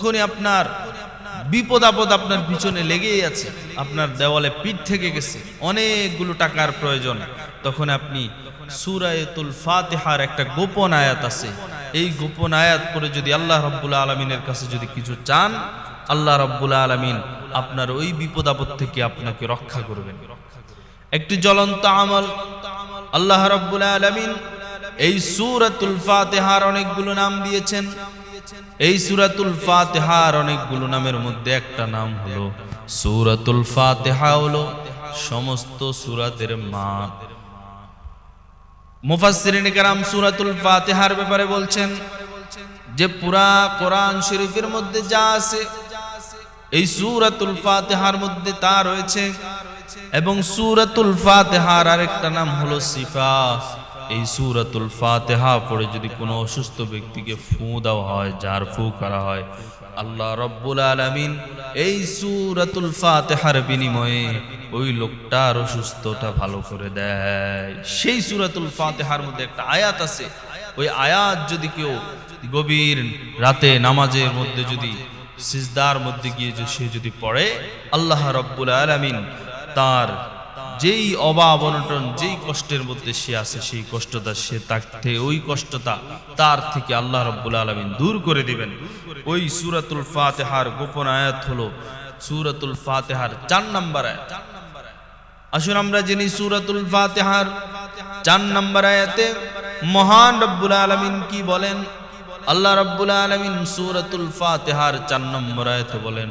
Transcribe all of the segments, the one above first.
তখনই আপনার বিপদ আপদ আপনার পিছনে লেগেই আছে। আপনার দেওয়ালে পিঠ থেকে গেছে। অনেকগুলো টাকার প্রয়োজন। তখন আপনি সুরায়তুল ফাতেহার একটা গোপন আয়াত আছে। এই গোপন আয়াত করে যদি আল্লাহ রব্বুল আলমিনের কাছে যদি কিছু চান, আল্লাহ রব্বুল আলমিন আপনার ওই বিপদ আপদ থেকে আপনাকে রক্ষা করবেন। একটি জ্বলন্ত আমল। আল্লাহ রব্বুল আলমিন এই সুরাতুল ফাতেহার অনেকগুলো নাম দিয়েছেন। এই সুরাতুল ফাতেহার অনেকগুলো নামের মধ্যে একটা নাম হলো, সুরাতুল ফাতেহা হলো সমস্ত সুরাতের মা সুরাতুল ফাতেহার ব্যাপারে বলছেন যে পুরা কোরআন শরীফের মধ্যে যা আছে, এই সুরাতুল ফাতেহার মধ্যে তা রয়েছে এবং সুরাতুল ফাতেহার আরেকটা নাম হলো সিফা এই সুরাতুল ফাতেহা পড়ে যদি কোনো অসুস্থ ব্যক্তিকে ফু দেওয়া হয়, যার ফু করা হয়, আল্লাহ রব্বুল আলামিন এই সুরাতুল ফাতেহার বিনিময়ে ওই লোকটার অসুস্থতা ভালো করে দেয়। সেই সুরাতুল ফাতেহার মধ্যে একটা আয়াত আছে। ওই আয়াত যদি কেউ গভীর রাতে নামাজের মধ্যে যদি সিজদার মধ্যে গিয়ে সে যদি পড়ে, আল্লাহ রব্বুল আলামিন তার যেই অভাব অনটন, যেই কষ্টের মধ্যে সে আছে, সেই কষ্টটা সে তাকে ওই কষ্টটা তার থেকে আল্লাহ রব্বুল আলমিন দূর করে দিবেন। ওই সুরাতুল ফাতেহার গোপন আয়াত হলো সুরাতুল ফাতেহার চার নম্বর আয়াত। আসুন আমরা জেনি সুরাতুল ফাতেহার চার নম্বর আয়াতে মহান রব্বুল আলমিন কি বলেন? আল্লাহ রব্বুল আলমিন সুরাতুল ফাতেহার চার নম্বর আয়াতে বলেন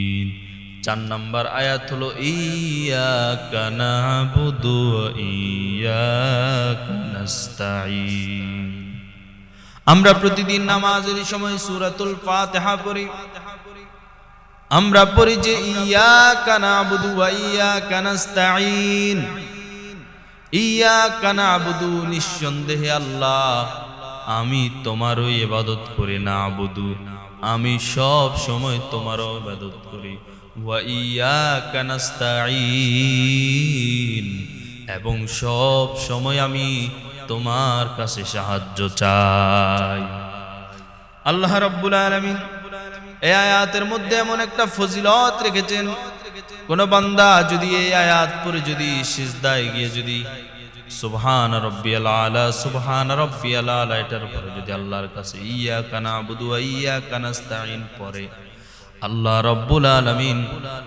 চার নম্বর আয়াত হলো নাবুদু ওয়া ইয়াকা নাস্তাঈন। আমরা প্রতিদিন নামাজের সময় সূরাতুল ফাতিহা পড়ি। আমরা পড়ি যে, ইয়াকা নাবুদু ওয়া ইয়াকা ইয়া ইয়াকা নাবুদু, নিঃসন্দেহে আল্লাহ, আমি তোমারও ইবাদত করি না আবুদু আমি সব সময় তোমারও ইবাদত করি। এবং সব সময় আমি তোমার কাছে সাহায্য চাই। আল্লাহ রাব্বুল আলামিন এই আয়াতের মধ্যে এমন একটা ফজিলত রেখেছেন, কোন বান্দা যদি এই আয়াত পরে যদি সিজদায় গিয়ে যদি সুবহান রব্বিয়াল আলা সুবহান রব্বিয়াল আলা এটার পরে যদি আল্লাহর কাছে ইয়া কানা বুদু ইয়া কানাস্তাইন পরে আল্লাহ রব্বুল আলমিন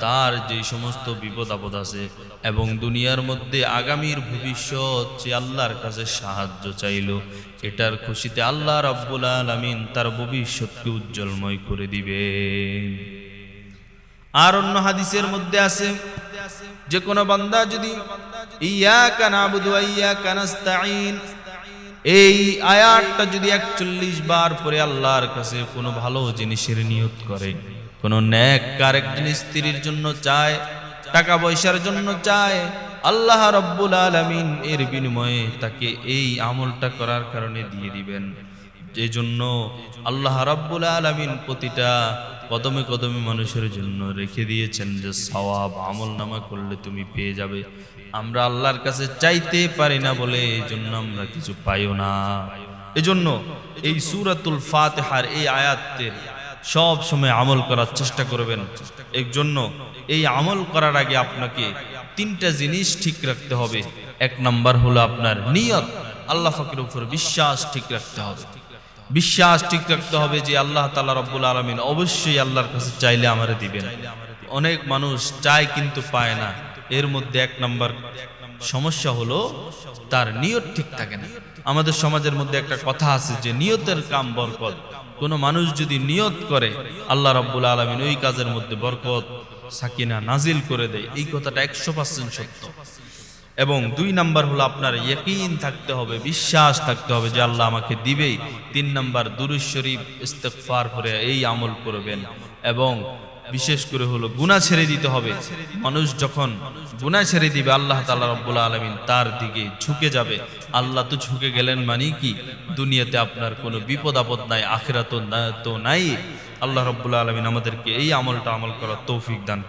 তার যে সমস্ত বিপদ আপদ আছে এবং দুনিয়ার মধ্যে আগামীর ভবিষ্যৎ যে আল্লাহর কাছে সাহায্য চাইল, এটার খুশিতে আল্লাহ রব্বুল আলমিন তার ভবিষ্যৎকে উজ্জ্বলময় করে দিবে। আর অন্য হাদিসের মধ্যে আছে, যে কোনো বান্দা যদি ইয়া এই আয়াতটা যদি একচল্লিশ বার পরে আল্লাহর কাছে কোনো ভালো জিনিসের নিয়ত করে কোনো ন্যাক কার একজন স্ত্রীর জন্য চায়, টাকা পয়সার জন্য চায়, আল্লাহ রব্বুল আলমিন এর বিনিময়ে তাকে এই আমলটা করার কারণে দিয়ে দিবেন। যে জন্য আল্লাহ রাব্বুল আলমিন প্রতিটা কদমে কদমে মানুষের জন্য রেখে দিয়েছেন যে, সওয়াব আমল নামা করলে তুমি পেয়ে যাবে। আমরা আল্লাহর কাছে চাইতে পারি না বলে এই জন্য আমরা কিছু পাইও না। এজন্য এই সুরাতুল ফাতেহার এই আয়াতের সব সময় আমল করার চেষ্টা করবেন। এর জন্য এই আমল করার আগে আপনাকে তিনটা জিনিস ঠিক রাখতে হবে। এক নাম্বার হলো আপনার নিয়ত। আল্লাহ ফাকের উপর বিশ্বাস ঠিক রাখতে হবে। বিশ্বাস ঠিক রাখতে হবে যে আল্লাহ তালা রব্বুল আলমিন অবশ্যই আল্লাহর কাছে চাইলে আমারে দিবেন। অনেক মানুষ চায় কিন্তু পায় না। এর মধ্যে এক নাম্বার সমস্যা হলো তার নিয়ত ঠিক থাকে না। আমাদের সমাজের মধ্যে একটা কথা আছে যে নিয়তের কাম বরকত। কোনো মানুষ যদি নিয়ত করে, আল্লাহ রব্বুল আলমিন ওই কাজের মধ্যে বরকত, সাকিনা নাজিল করে দেয়। এই কথাটা একশো পার্সেন্ট সত্য। এবং দুই নাম্বার হলো আপনার ইয়কিন থাকতে হবে, বিশ্বাস থাকতে হবে যে আল্লাহ আমাকে দিবেই। তিন নাম্বার দুরুজ শরীফ ইস্তেগফার করে এই আমল করবেন এবং বিশেষ করে হলো গুনাহ ছেড়ে দিতে হবে। মানুষ যখন গুনাহ ছেড়ে দিবে, আল্লাহ তাআলা রব্বুল আলামিন তার দিকে ঝুঁকে যাবে। আল্লাহ তো ঝুঁকে গেলেন মানে কি? দুনিয়াতে আপনার কোনো বিপদ আপদ নাই, আখিরাত তো নাই। আল্লাহ রব্বুল আলামিন আমাদেরকে এই আমলটা আমল করার তৌফিক দান